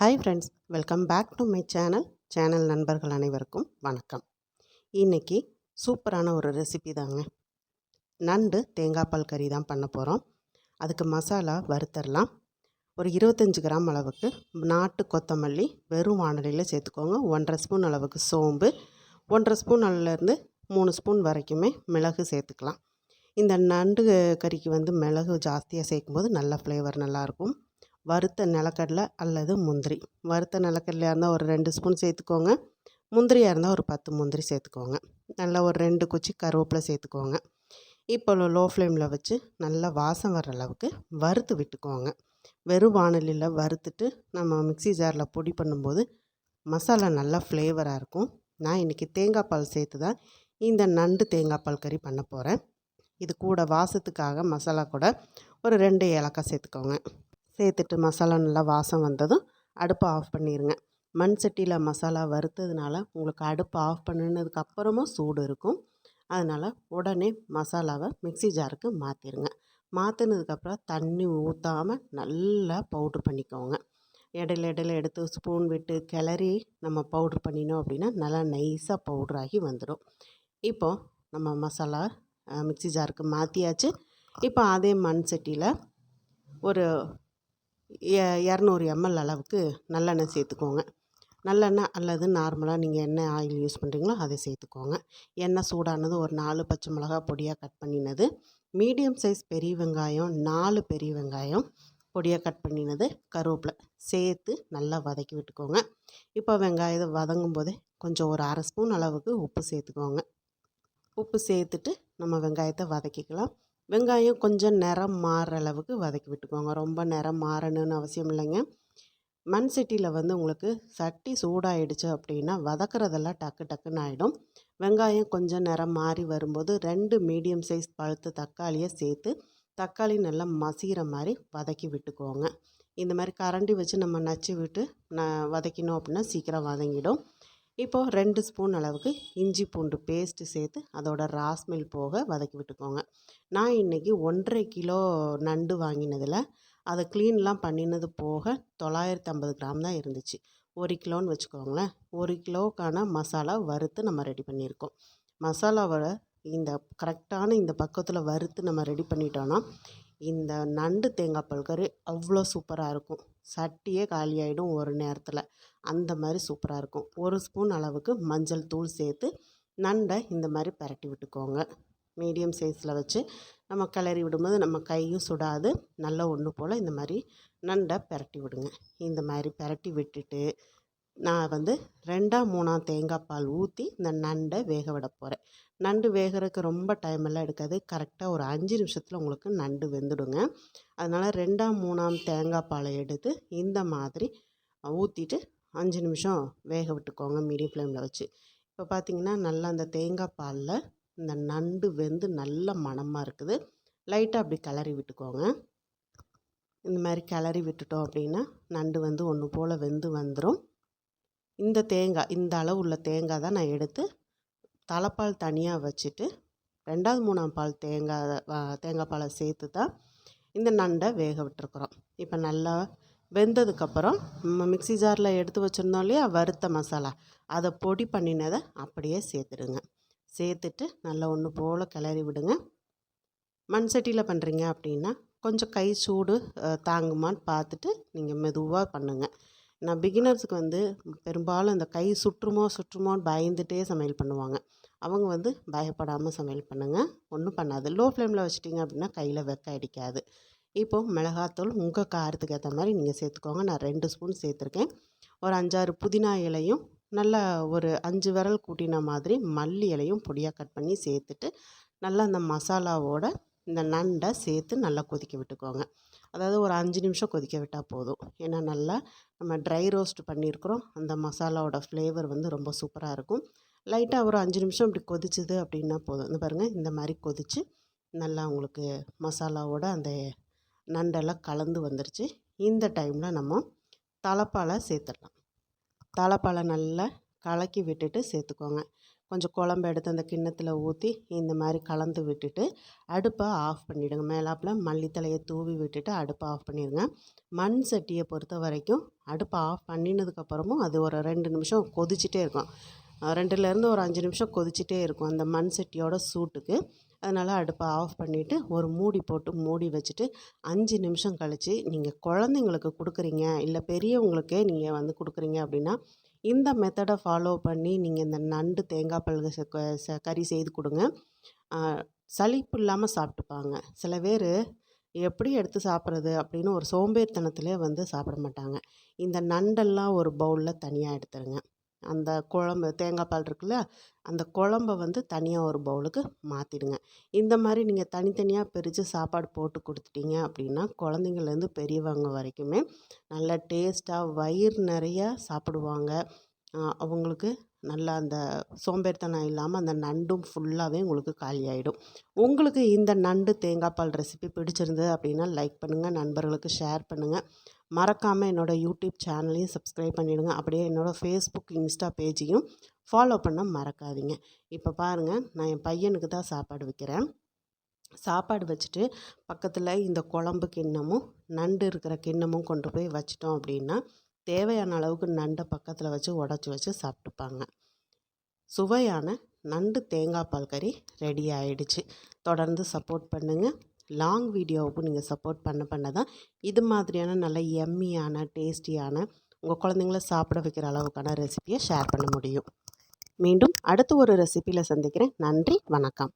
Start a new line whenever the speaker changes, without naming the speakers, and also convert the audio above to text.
Hi friends welcome back to my channel channel நண்பர்கள் அனைவருக்கும் வணக்கம். இன்றைக்கி சூப்பரான ஒரு ரெசிபி தாங்க. நண்டு தேங்காய் பால் கறி தான் பண்ண போகிறோம் அதுக்கு மசாலா வறுத்தரலாம். ஒரு இருபத்தஞ்சி கிராம் அளவுக்கு நாட்டு கொத்தமல்லி வெறும் வானலியில் சேர்த்துக்கோங்க. ஒன்றரை ஸ்பூன் அளவுக்கு சோம்பு ஒன்றரை ஸ்பூன் அளவுலேருந்து மூணு ஸ்பூன் வரைக்குமே மிளகு சேர்த்துக்கலாம். இந்த நண்டு கறிக்கு வந்து மிளகு ஜாஸ்தியாக சேர்க்கும்போது நல்ல ஃப்ளேவர் நல்லாயிருக்கும் வறுத்த நிலக்கடலை அல்லது முந்திரி. வறுத்த நிலக்கடலையாக இருந்தால் ஒரு ரெண்டு ஸ்பூன் சேர்த்துக்கோங்க. முந்திரியாக இருந்தால் ஒரு பத்து முந்திரி சேர்த்துக்கோங்க. நல்லா ஒரு ரெண்டு குச்சி கருவேப்பிலை சேர்த்துக்கோங்க. இப்போ லோ ஃப்ளேமில் வச்சு நல்லா வாசம் வர்ற அளவுக்கு வறுத்து விட்டுக்கோங்க. வெறும் வானலியில் வறுத்துட்டு நம்ம மிக்ஸி ஜாரில் பொடி பண்ணும்போது மசாலா நல்லா ஃப்ளேவராக இருக்கும். நான் இன்றைக்கி தேங்காய் பால் சேர்த்து தான் இந்த நண்டு தேங்காய் பால் கறி பண்ண போகிறேன் இது கூட வாசத்துக்காக மசாலா கூட ஒரு ரெண்டு ஏலக்காய் சேர்த்துக்கோங்க. சேர்த்துட்டு மசாலா நல்லா வாசம் வந்ததும் அடுப்பை ஆஃப் பண்ணிடுங்க மண் சட்டியில் மசாலா வறுத்ததுனால உங்களுக்கு அடுப்பை ஆஃப் பண்ணினதுக்கு அப்புறமும் சூடு இருக்கும். அதனால் உடனே மசாலாவை மிக்ஸி ஜாருக்கு மாற்றிடுங்க மாற்றினதுக்கப்புறம் தண்ணி ஊற்றாமல் நல்லா பவுட்ரு பண்ணிக்கோங்க. இடையில இடையில எடுத்து ஸ்பூன் விட்டு கிளறி நம்ம பவுட்ரு பண்ணினோம் அப்படின்னா நல்லா நைஸாக பவுட்ராகி வந்துடும் இப்போது நம்ம மசாலா மிக்ஸி ஜாருக்கு மாற்றியாச்சு இப்போ அதே மண் சட்டியில் ஒரு இரநூறு எம்எல் அளவுக்கு நல்லெண்ணெய் சேர்த்துக்கோங்க. நல்லெண்ணெய் அல்லது நார்மலாக நீங்கள் என்ன ஆயில் யூஸ் பண்ணுறீங்களோ அதை சேர்த்துக்கோங்க. எண்ணெய் சூடானது ஒரு நாலு பச்சை மிளகா பொடியாக கட் பண்ணினது. மீடியம் சைஸ் பெரிய வெங்காயம் நாலு பெரிய வெங்காயம் பொடியாக கட் பண்ணினது. கருவேப்பிலை சேர்த்து நல்லா வதக்கி விட்டுக்கோங்க. இப்போ வெங்காயத்தை வதங்கும் போதே கொஞ்சம் ஒரு அரை ஸ்பூன் அளவுக்கு உப்பு சேர்த்துக்கோங்க. உப்பு சேர்த்துட்டு நம்ம வெங்காயத்தை வதக்கிக்கலாம். வெங்காயம் கொஞ்சம் நிறம் மாறுற அளவுக்கு வதக்கி விட்டுக்கோங்க. ரொம்ப நிறம் மாறணும்னு அவசியம் இல்லைங்க. மண் சட்டியில் வந்து உங்களுக்கு சட்டி சூடாயிடுச்சு அப்படின்னா வதக்கிறதெல்லாம் டக்கு டக்குன்னு ஆகிடும் வெங்காயம் கொஞ்சம் நிறம் மாறி வரும்போது ரெண்டு மீடியம் சைஸ் பழுத்த தக்காளியை சேர்த்து தக்காளி நல்லா மசிகிற மாதிரி வதக்கி விட்டுக்கோங்க. இந்த மாதிரி கரண்டி வச்சு நம்ம நச்சு விட்டு ந வதக்கினோம் அப்படின்னா சீக்கிரம் வதங்கிடும். இப்போது ரெண்டு ஸ்பூன் அளவுக்கு இஞ்சி பூண்டு பேஸ்ட்டு சேர்த்து அதோட ராஸ்மெல் போக வதக்கி விட்டுக்கோங்க. நான் இன்றைக்கி ஒன்றரை கிலோ நண்டு வாங்கினதில் அதை க்ளீன்லாம் பண்ணினது போக தொள்ளாயிரத்து ஐம்பது கிராம் தான் இருந்துச்சு. ஒரு கிலோன்னு வச்சுக்கோங்களேன். ஒரு கிலோக்கான மசாலா வறுத்து நம்ம ரெடி பண்ணியிருக்கோம். மசாலாவோட இந்த கரெக்டான இந்த பக்கத்தில் வறுத்து நம்ம ரெடி பண்ணிட்டோன்னா இந்த நண்டு தேங்காய் பால் கறி அவ்வளோ சூப்பராக இருக்கும். சட்டியே காலியாகிடும் ஒரு நேரத்தில். அந்த மாதிரி சூப்பராக இருக்கும். ஒரு ஸ்பூன் அளவுக்கு மஞ்சள் தூள் சேர்த்து நண்டை இந்த மாதிரி பரட்டி விட்டுக்கோங்க. மீடியம் சைஸில் வச்சு நம்ம கிளறி விடும்போது நம்ம கையும் சுடாது. நல்லா ஒன்று போல் இந்த மாதிரி நண்டை பரட்டி விடுங்க. இந்த மாதிரி பரட்டி விட்டுட்டு நான் வந்து ரெண்டாம் மூணாம் தேங்காய் பால் ஊற்றி இந்த நண்டை வேக விட போகிறேன் நண்டு வேகிறதுக்கு ரொம்ப டைம் எல்லாம் எடுக்காது. கரெக்டாக ஒரு அஞ்சு நிமிஷத்தில் உங்களுக்கு நண்டு வெந்துடுங்க. அதனால் ரெண்டாம் மூணாம் தேங்காய் பாலை எடுத்து இந்த மாதிரி ஊற்றிட்டு அஞ்சு நிமிஷம் வேக விட்டுக்கோங்க மீடியம் ஃப்ளேமில் வச்சு. இப்போ பார்த்திங்கன்னா நல்லா அந்த தேங்காய் பாலில் இந்த நண்டு வெந்து நல்ல மணமாக இருக்குது. லைட்டாக அப்படி கிளறி விட்டுக்கோங்க. இந்த மாதிரி கிளறி விட்டுட்டோம் அப்படின்னா நண்டு வந்து ஒன்று போல் வெந்து வந்துடும் இந்த தேங்காய் இந்த அளவு உள்ள தேங்காய் தான் நான் எடுத்து தலைப்பால் தனியாக வச்சுட்டு ரெண்டாவது மூணாம் பால் தேங்காய் தேங்காய் பாலை சேர்த்து தான் இந்த நண்டை வேக விட்டுருக்குறோம். இப்போ நல்லா வெந்ததுக்கப்புறம் நம்ம மிக்சி ஜாரில் எடுத்து வச்சுருந்தோம் இல்லையா வறுத்த மசாலா அதை பொடி பண்ணினதை அப்படியே சேர்த்துடுங்க. சேர்த்துட்டு நல்லா ஒன்று போல் கிளறி விடுங்க. மண் சட்டியில் பண்ணுறீங்க அப்படின்னா கொஞ்சம் கை சூடு தாங்குமான்னு பார்த்துட்டு நீங்கள் மெதுவாக பண்ணுங்கள் நான் பிகினர்ஸுக்கு வந்து பெரும்பாலும் இந்த கை சுற்றுமோ சுற்றுமோன்னு பயந்துகிட்டே சமையல் பண்ணுவாங்க. அவங்க வந்து பயப்படாமல் சமையல் பண்ணுங்கள் ஒன்றும் பண்ணாது. லோ ஃப்ளேமில் வச்சிட்டிங்க அப்படின்னா கையில் வெக்க அடிக்காது. இப்போது மிளகாத்தூள் உங்கள் காரத்துக்கு ஏற்ற மாதிரி நீங்கள் சேர்த்துக்கோங்க. நான் ரெண்டு ஸ்பூன் சேர்த்துருக்கேன். ஒரு அஞ்சாறு புதினா இலையும் நல்லா ஒரு அஞ்சு விரல் கூட்டின மாதிரி மல்லி இலையும் பொடியாக கட் பண்ணி சேர்த்துட்டு நல்லா அந்த மசாலாவோட இந்த நண்டை சேர்த்து நல்லா கொதிக்க விட்டுக்கோங்க. அதாவது ஒரு அஞ்சு நிமிஷம் கொதிக்க விட்டால் போதும். ஏன்னா நல்லா நம்ம ட்ரை ரோஸ்ட் பண்ணியிருக்கிறோம். அந்த மசாலாவோட ஃப்ளேவர் வந்து ரொம்ப சூப்பராக இருக்கும். லைட்டாக ஒரு அஞ்சு நிமிஷம் இப்படி கொதிச்சுது அப்படின்னா போதும். இந்த பாருங்கள் இந்த மாதிரி கொதித்து நல்லா உங்களுக்கு மசாலாவோட அந்த நண்டெல்லாம் கலந்து வந்துருச்சு. இந்த டைமில் நம்ம தலைப்பாலை சேர்த்துடலாம். தலைப்பாலை நல்லா கலக்கி விட்டுட்டு சேர்த்துக்கோங்க. கொஞ்சம் குழம்பு எடுத்து அந்த கிண்ணத்தில் ஊற்றி இந்த மாதிரி கலந்து விட்டுட்டு அடுப்பை ஆஃப் பண்ணிவிடுங்க மேலாப்பில் மல்லித்தலையை தூவி விட்டுட்டு அடுப்பை ஆஃப் பண்ணிடுங்க. மண் சட்டியை பொறுத்த வரைக்கும் அடுப்பை ஆஃப் பண்ணினதுக்கப்புறமும் அது ஒரு ரெண்டு நிமிஷம் கொதிச்சிட்டே இருக்கும். ரெண்டுலேருந்து ஒரு அஞ்சு நிமிஷம் கொதிச்சுட்டே இருக்கும் அந்த மண் சட்டியோட சூட்டுக்கு. அதனால் அடுப்பை ஆஃப் பண்ணிவிட்டு ஒரு மூடி போட்டு மூடி வச்சுட்டு அஞ்சு நிமிஷம் கழித்து நீங்கள் குழந்தைங்களுக்கு கொடுக்குறீங்க இல்லை பெரியவங்களுக்கே நீங்கள் வந்து கொடுக்குறீங்க அப்படின்னா இந்த மெத்தடை ஃபாலோ பண்ணி நீங்கள் இந்த நண்டு தேங்காய் பல்கு ச கறி செய்து கொடுங்க. சலிப்பு இல்லாமல் சாப்பிட்டுப்பாங்க. சில பேர் எப்படி எடுத்து சாப்பிட்றது? அப்படின்னு ஒரு சோம்பேறித்தனத்திலே வந்து சாப்பிட மாட்டாங்க. இந்த நண்டெல்லாம் ஒரு பவுலில் தனியாக எடுத்துருங்க. அந்த குழம்பு தேங்காய் பால் இருக்குல்ல அந்த குழம்ப வந்து தனியாக ஒரு பவுலுக்கு மாற்றிடுங்க இந்த மாதிரி நீங்கள் தனித்தனியாக பிரித்து சாப்பாடு போட்டு கொடுத்துட்டீங்க அப்படின்னா குழந்தைங்கள்லேருந்து பெரியவங்க வரைக்குமே நல்ல டேஸ்ட்டாக வயிறு நிறைய சாப்பிடுவாங்க. அவங்களுக்கு நல்லா அந்த சோம்பேறித்தனம் இல்லாமல் அந்த நண்டும் ஃபுல்லாகவே உங்களுக்கு காலியாகிடும் உங்களுக்கு இந்த நண்டு தேங்காய் பால் ரெசிபி பிடிச்சிருந்தது அப்படின்னா லைக் பண்ணுங்கள் நண்பர்களுக்கு ஷேர் பண்ணுங்கள் மறக்காமல் என்னோடய யூடியூப் சேனலையும் சப்ஸ்கிரைப் பண்ணிவிடுங்க அப்படியே என்னோடய ஃபேஸ்புக் இன்ஸ்டா பேஜையும் ஃபாலோ பண்ண மறக்காதீங்க. இப்போ பாருங்கள் நான் என் பையனுக்கு தான் சாப்பாடு வைக்கிறேன். சாப்பாடு வச்சுட்டு பக்கத்தில் இந்த குழம்பு கிண்ணமும் நண்டு இருக்கிற கிண்ணமும் கொண்டு போய் வச்சிட்டோம் அப்படின்னா தேவையான அளவுக்கு நண்டை பக்கத்தில் வச்சு உடச்சி வச்சு சாப்பிட்டுப்பாங்க. சுவையான நண்டு தேங்காய் பால் கறி ரெடி ஆகிடுச்சு தொடர்ந்து சப்போர்ட் பண்ணுங்கள் லாங் வீடியோவுக்கும் நீங்கள் சப்போர்ட் பண்ண பண்ண தான் இது மாதிரியான நல்ல எம்மியான டேஸ்டியான உங்கள் குழந்தைங்கள சாப்பிட வைக்கிற அளவுக்கான ரெசிப்பியை ஷேர் பண்ண முடியும். மீண்டும் அடுத்த ஒரு ரெசிப்பியில் சந்திக்கிறேன். நன்றி வணக்கம்.